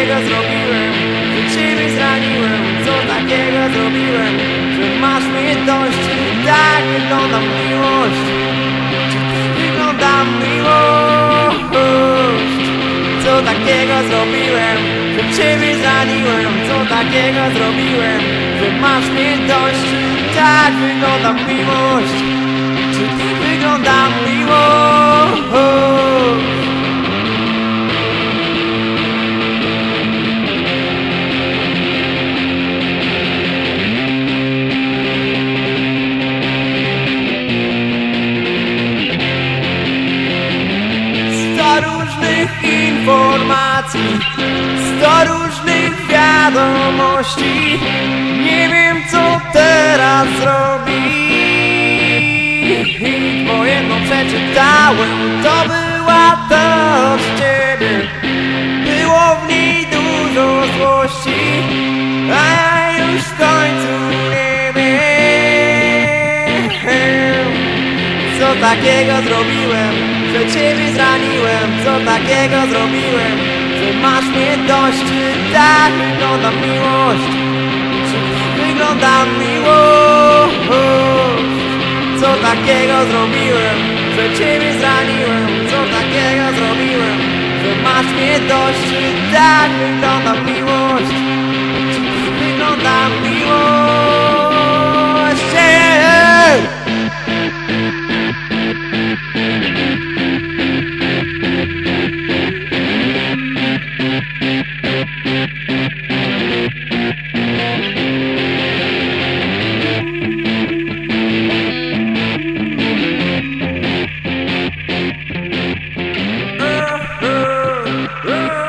Takiego zrobiłem, że ciebie zraniłem, co takiego zrobiłem, że masz mnie dość, tak wygląda miłość, czy wygląda miłość, co takiego zrobiłem, że ciebie zraniłem, co takiego zrobiłem, że masz mnie dość, tak wygląda miłość, czy wygląda miłość. Różnych informacji, sto różnych wiadomości. Nie wiem co teraz zrobić, bo jedną przeczytałem, to była to od ciebie. Było w niej dużo złości, a już w końcu nie wiem. Co takiego zrobiłem, że ciebie zraniłem Co takiego zrobiłem, że masz mnie dość Czy tak wygląda miłość? Czy wygląda miłość? Co takiego zrobiłem, że ciebie zraniłem Co takiego zrobiłem, że masz mnie dość Czy tak wygląda miłość? Yeah!